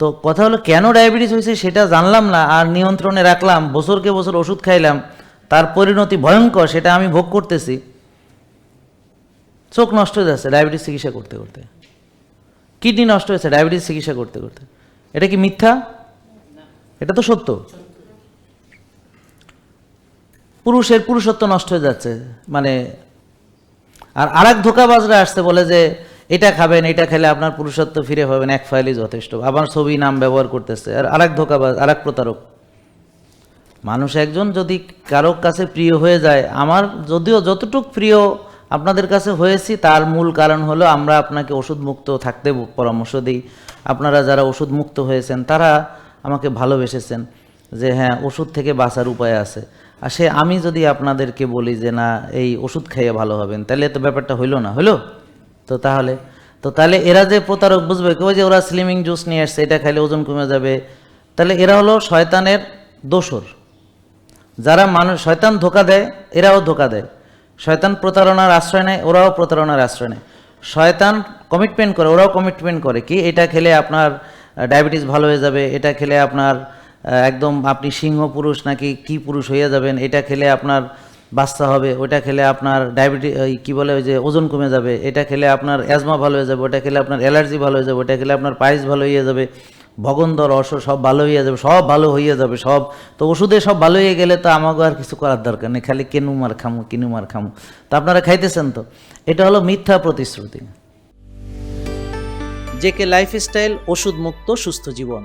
তো কথা হলো, কেন ডায়াবেটিস হয়েছে সেটা জানলাম না, আর নিয়ন্ত্রণে রাখলাম, বছরকে বছর ওষুধ খাইলাম, তার পরিণতি ভয়ঙ্কর, সেটা আমি ভোগ করতেছি। চোখ নষ্ট হয়ে যাচ্ছে ডায়াবেটিস চিকিৎসা করতে করতে। কিডনি নষ্ট হয়েছে ডায়াবেটিস চিকিৎসা করতে করতে। এটা কি মিথ্যা? এটা তো সত্য। পুরুষের পুরুষত্ব নষ্ট হয়ে যাচ্ছে মানে আর আরেক ধোকাবাজরা আসছে বলে যে এটা খাবেন, এটা খেলে আপনার পুরুষত্ব ফিরে পাবেন, এক ফাইলই যথেষ্ট। আবার ছবি, নাম ব্যবহার করতেছে। আর আরেক ধোকাবাজ, আরেক প্রতারক। মানুষ একজন যদি কারোর কাছে প্রিয় হয়ে যায়, আমার যদিও যতটুক প্রিয় আপনাদের কাছে হয়েছি, তার মূল কারণ হলো আমরা আপনাকে ওষুধ মুক্ত থাকতে পরামর্শ দিই। আপনারা যারা ওষুধ মুক্ত হয়েছেন, তারা আমাকে ভালোবেসেছেন যে হ্যাঁ ওষুধ থেকে বাঁচার উপায় আছে। আর সে, আমি যদি আপনাদেরকে বলি যে, না, এই ওষুধ খাইয়ে ভালো হবেন, তাহলে তো ব্যাপারটা হইল না। হইল? তো তাহলে তো তাহলে এরা যে প্রতারক বুঝবে কেউ যে ওরা স্লিমিং জুস নিয়ে আসছে, এটা খাইলে ওজন কমে যাবে। তাহলে এরা হলো শয়তানের দোসর। যারা মানুষ, শয়তান ধোকা দেয়, এরাও ধোকা দেয়। শয়তান প্রতারণার আশ্রয় নেয়, ওরাও প্রতারণার আশ্রয় নেয়। শয়তান কমিটমেন্ট করে, ওরাও কমিটমেন্ট করে কি, এটা খেলে আপনার ডায়াবেটিস ভালো হয়ে যাবে, এটা খেলে আপনার একদম আপনি সিংহ পুরুষ নাকি কি পুরুষ হয়ে যাবেন, এটা খেলে আপনার বাচ্চা হবে ওটা খেলে আপনার ডায়াবেটিস কী বলে ওই যে ওজন কমে যাবে, এটা খেলে আপনার অ্যাজমা ভালো হয়ে যাবে, ওটা খেলে আপনার অ্যালার্জি ভালো হয়ে যাবে, ওটা খেলে আপনার পায়েস ভালো হয়ে যাবে ভগন্দর অস সব ভালো হয়ে যাবে, সব ভালো হয়ে যাবে, সব। তো ওষুধে সব ভালো হয়ে গেলে তো আমাকে আর কিছু করার দরকার নেই, খালি কেনু মার খামু, কিনু মার খামু। তো আপনারা খাইতেছেন তো? এটা হলো মিথ্যা প্রতিশ্রুতি। জেকে লাইফস্টাইল ওষুধ মুক্ত সুস্থ জীবন।